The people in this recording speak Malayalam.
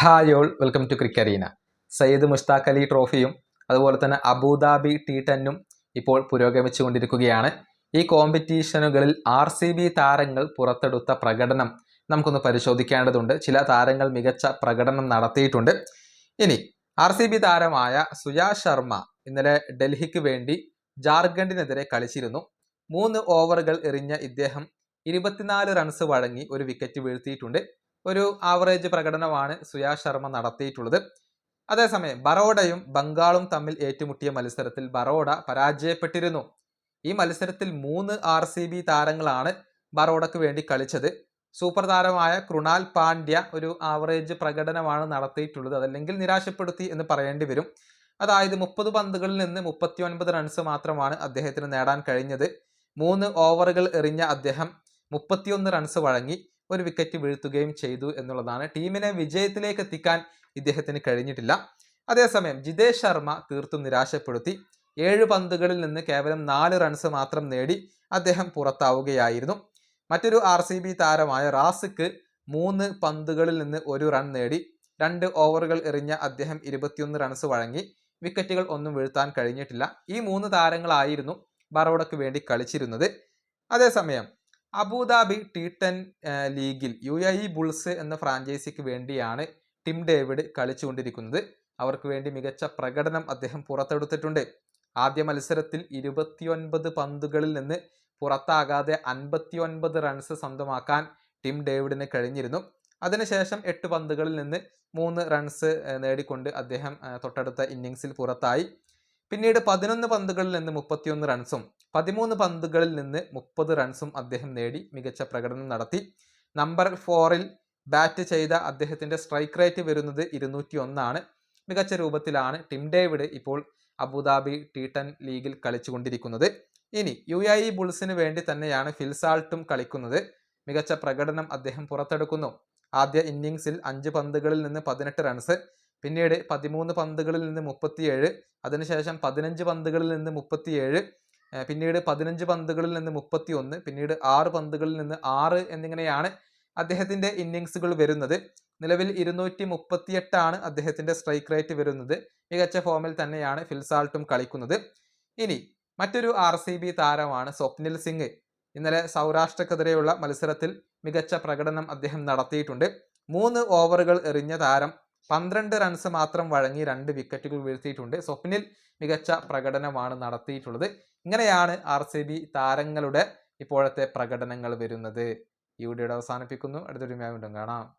ഹായ് ഓൾ വെൽക്കം ടു ക്രിക്കറീന സയ്യിദ് മുഷ്താഖ് അലി ട്രോഫിയും അതുപോലെ തന്നെ അബുദാബി ടി ടെന്നും ഇപ്പോൾ പുരോഗമിച്ചുകൊണ്ടിരിക്കുകയാണ്. ഈ കോമ്പറ്റീഷനുകളിൽ ആർ സി ബി താരങ്ങൾ പുറത്തെടുത്ത പ്രകടനം നമുക്കൊന്ന് പരിശോധിക്കേണ്ടതുണ്ട്. ചില താരങ്ങൾ മികച്ച പ്രകടനം നടത്തിയിട്ടുണ്ട്. ഇനി ആർ സി ബി താരമായ സുജാ ശർമ്മ ഇന്നലെ ഡൽഹിക്ക് വേണ്ടി ജാർഖണ്ഡിനെതിരെ കളിച്ചിരുന്നു. മൂന്ന് ഓവറുകൾ എറിഞ്ഞ ഇദ്ദേഹം ഇരുപത്തിനാല് റൺസ് വഴങ്ങി ഒരു വിക്കറ്റ് വീഴ്ത്തിയിട്ടുണ്ട്. ഒരു ആവറേജ് പ്രകടനമാണ് സുയാ ശർമ്മ നടത്തിയിട്ടുള്ളത്. അതേസമയം ബറോഡയും ബംഗാളും തമ്മിൽ ഏറ്റുമുട്ടിയ മത്സരത്തിൽ ബറോഡ പരാജയപ്പെട്ടിരുന്നു. ഈ മത്സരത്തിൽ മൂന്ന് ആർ സി ബി താരങ്ങളാണ് ബറോഡക്ക് വേണ്ടി കളിച്ചത്. സൂപ്പർ താരമായ കൃണാൽ പാണ്ഡ്യ ഒരു ആവറേജ് പ്രകടനമാണ് നടത്തിയിട്ടുള്ളത്. അതല്ലെങ്കിൽ നിരാശപ്പെടുത്തി എന്ന് പറയേണ്ടി വരും. അതായത് മുപ്പത് പന്തുകളിൽ നിന്ന് മുപ്പത്തി ഒൻപത് റൺസ് മാത്രമാണ് അദ്ദേഹത്തിന് നേടാൻ കഴിഞ്ഞത്. മൂന്ന് ഓവറുകൾ എറിഞ്ഞ അദ്ദേഹം മുപ്പത്തിയൊന്ന് റൺസ് വഴങ്ങി. ഒരു വിക്കറ്റ് വീഴ്ത്തുകയും ചെയ്തു എന്നുള്ളതാണ്. ടീമിനെ വിജയത്തിലേക്ക് എത്തിക്കാൻ ഇദ്ദേഹത്തിന് കഴിഞ്ഞിട്ടില്ല. അതേസമയം ജിതേഷ് ശർമ്മ തീർത്തും നിരാശപ്പെടുത്തി. ഏഴ് പന്തുകളിൽ നിന്ന് കേവലം നാല് റൺസ് മാത്രം നേടി അദ്ദേഹം പുറത്താവുകയായിരുന്നു. മറ്റൊരു ആർ സി ബി താരമായ റാസിക്ക് മൂന്ന് പന്തുകളിൽ നിന്ന് ഒരു റൺ നേടി. രണ്ട് ഓവറുകൾ എറിഞ്ഞ അദ്ദേഹം ഇരുപത്തിയൊന്ന് റൺസ് വഴങ്ങി. വിക്കറ്റുകൾ ഒന്നും വീഴ്ത്താൻ കഴിഞ്ഞിട്ടില്ല. ഈ മൂന്ന് താരങ്ങളായിരുന്നു ബറോഡയ്ക്ക് വേണ്ടി കളിച്ചിരുന്നത്. അതേസമയം അബുദാബി ടി ടെൻ ലീഗിൽ യു എ ഇ ബുൾസ് എന്ന ഫ്രാഞ്ചൈസിക്ക് വേണ്ടിയാണ് ടിം ഡേവിഡ് കളിച്ചുകൊണ്ടിരിക്കുന്നത്. അവർക്ക് വേണ്ടി മികച്ച പ്രകടനം അദ്ദേഹം പുറത്തെടുത്തിട്ടുണ്ട്. ആദ്യ മത്സരത്തിൽ ഇരുപത്തിയൊൻപത് പന്തുകളിൽ നിന്ന് പുറത്താകാതെ അൻപത്തിയൊൻപത് റൺസ് സ്വന്തമാക്കാൻ ടിം ഡേവിഡിന് കഴിഞ്ഞിരുന്നു. അതിനുശേഷം എട്ട് പന്തുകളിൽ നിന്ന് മൂന്ന് റൺസ് നേടിക്കൊണ്ട് അദ്ദേഹം തൊട്ടടുത്ത ഇന്നിങ്സിൽ പുറത്തായി. പിന്നീട് പതിനൊന്ന് പന്തുകളിൽ നിന്ന് മുപ്പത്തിയൊന്ന് റൺസും പതിമൂന്ന് പന്തുകളിൽ നിന്ന് മുപ്പത് റൺസും അദ്ദേഹം നേടി മികച്ച പ്രകടനം നടത്തി. നമ്പർ ഫോറിൽ ബാറ്റ് ചെയ്ത അദ്ദേഹത്തിന്റെ സ്ട്രൈക്ക് റേറ്റ് വരുന്നത് ഇരുന്നൂറ്റി ഒന്നാണ് മികച്ച രൂപത്തിലാണ് ടിം ഡേവിഡ് ഇപ്പോൾ അബുദാബി ടി ടെൻ ലീഗിൽ കളിച്ചുകൊണ്ടിരിക്കുന്നത്. ഇനി യു ഐ ഇ ബുൾസിന് വേണ്ടി തന്നെയാണ് ഫിൽസാൾട്ടും കളിക്കുന്നത്. മികച്ച പ്രകടനം അദ്ദേഹം പുറത്തെടുക്കുന്നു. ആദ്യ ഇന്നിങ്സിൽ അഞ്ച് പന്തുകളിൽ നിന്ന് പതിനെട്ട് റൺസ് പിന്നീട് പതിമൂന്ന് പന്തുകളിൽ നിന്ന് മുപ്പത്തിയേഴ് അതിനുശേഷം പതിനഞ്ച് പന്തുകളിൽ നിന്ന് മുപ്പത്തിയേഴ് പിന്നീട് പതിനഞ്ച് പന്തുകളിൽ നിന്ന് മുപ്പത്തി ഒന്ന് പിന്നീട് ആറ് പന്തുകളിൽ നിന്ന് ആറ് എന്നിങ്ങനെയാണ് അദ്ദേഹത്തിന്റെ ഇന്നിങ്സുകൾ വരുന്നത്. നിലവിൽ ഇരുന്നൂറ്റി മുപ്പത്തിയെട്ടാണ് അദ്ദേഹത്തിന്റെ സ്ട്രൈക്ക് റേറ്റ് വരുന്നത്. മികച്ച ഫോമിൽ തന്നെയാണ് ഫിൽസാൾട്ടും കളിക്കുന്നത്. ഇനി മറ്റൊരു ആർ സി ബി താരമാണ് സ്വപ്നിൽ സിംഗ്. ഇന്നലെ സൗരാഷ്ട്രക്കെതിരെയുള്ള മത്സരത്തിൽ മികച്ച പ്രകടനം അദ്ദേഹം നടത്തിയിട്ടുണ്ട്. മൂന്ന് ഓവറുകൾ എറിഞ്ഞ താരം പന്ത്രണ്ട് റൺസ് മാത്രം വഴങ്ങി രണ്ട് വിക്കറ്റുകൾ വീഴ്ത്തിയിട്ടുണ്ട്. സ്വപ്നിൽ മികച്ച പ്രകടനമാണ് നടത്തിയിട്ടുള്ളത്. ഇങ്ങനെയാണ് ആർ താരങ്ങളുടെ ഇപ്പോഴത്തെ പ്രകടനങ്ങൾ വരുന്നത്. ഈ വീഡിയോയുടെ അവസാനിപ്പിക്കുന്നു. അടുത്തൊരു വീണ്ടും കാണാം.